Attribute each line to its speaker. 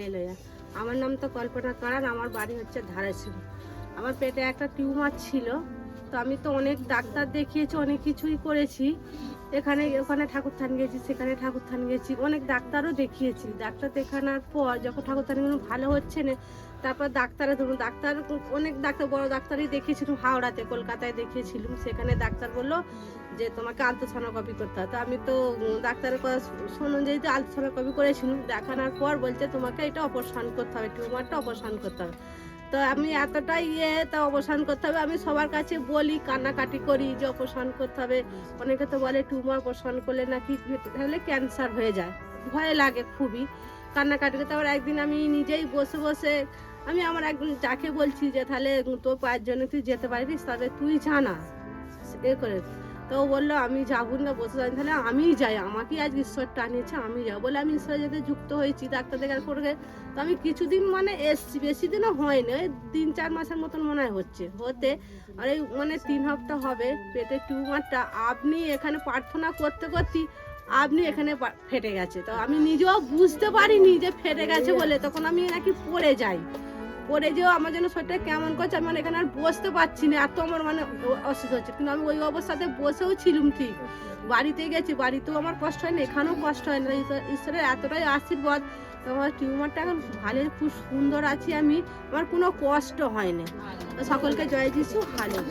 Speaker 1: হালে লয়া আমার নাম তো কল্পনা কারান আমার বাড়ি হচ্ছে ধারাসিংহ আমার পেটে একটা টিউমার ছিল, তো আমি তো অনেক ডাক্তার দেখিয়েছি, অনেক কিছুই করেছি। এখানে, ওখানে ঠাকুর থান গেছি, সেখানে ঠাকুর থান গেছি। অনেক ডাক্তারও দেখিয়েছি। ডাক্তার দেখানোর পর যখন ঠাকুর থান ভালো হচ্ছে না, তারপর ডাক্তারে ধরুন, ডাক্তার, অনেক ডাক্তার, বড় ডাক্তারই দেখিয়েছিলাম, হাওড়াতে, কলকাতায় দেখিয়েছিলাম। সেখানে ডাক্তার বলল যে, তোমাকে আলট্রাসোনোগ্রাফি করতে হবে। তো আমি তো ডাক্তারের কথা শোনো যে আলট্রাসোনোগ্রাফি করেছিলাম। দেখানোর পর বলছে, তোমাকে এটা অপারেশন করতে হবে, টিউমারটা অপারেশন করতে হবে। তো আমি এতটাই ইয়ে তা অপারেশন করতে হবে। আমি সবার কাছে বলি, কান্নাকাটি করি, যে অপারেশন করতে হবে। অনেকে তো বলে টিউমার অপারেশন করলে নাকি তাহলে ক্যান্সার হয়ে যায়। ভয় লাগে খুবই। কান্নাকাটি করতে আবার একদিন আমি নিজেই বসে বসে, আমি আমার একদিন যাকে বলছি যে, তাহলে তোর পায়ের জন্য তুই যেতে পারিস, তবে তুই জানা। এ করে। তো ও বলল, আমি যাব না, বসে যাই তাহলে আমিই যাই। আমাকেই আজ ঈশ্বর টানিয়েছে আমি যাব। বলে, আমি ঈশ্বরের সাথে যুক্ত হয়েছি, ডাক্তার দেখার পরে তো আমি কিছুদিন মানে এসছি, বেশি দিনও হয়নি। ওই তিন চার মাসের মতন মনে হয় হচ্ছে। হতে আর এই মানে তিন হপ্তাহ হবে পেটের টিউমারটা। আপনি এখানে প্রার্থনা করতে করতে আপনি এখানে ফেটে গেছে। তো আমি নিজেও বুঝতে পারিনি যে ফেটে গেছে বলে। তখন আমি নাকি পড়ে যাই। পড়ে যেও আমার জন্য শরীরটা কেমন করছে, আমি এখানে আর বসতে পারছি না। এত আমার মানে অসুস্থ হচ্ছে। কিন্তু আমি ওই অবস্থাতে বসেও ছিলাম ঠিক। বাড়িতে গেছি, বাড়িতেও আমার কষ্ট হয় না এখানেও কষ্ট হয় না ঈশ্বর- ঈশ্বরের এতটাই আশীর্বাদ, আমার টিউমারটা এখন ভালো, খুব সুন্দর আছি আমি। আমার কোনো কষ্ট হয়নি। সকলকে জয় যিশু ভালো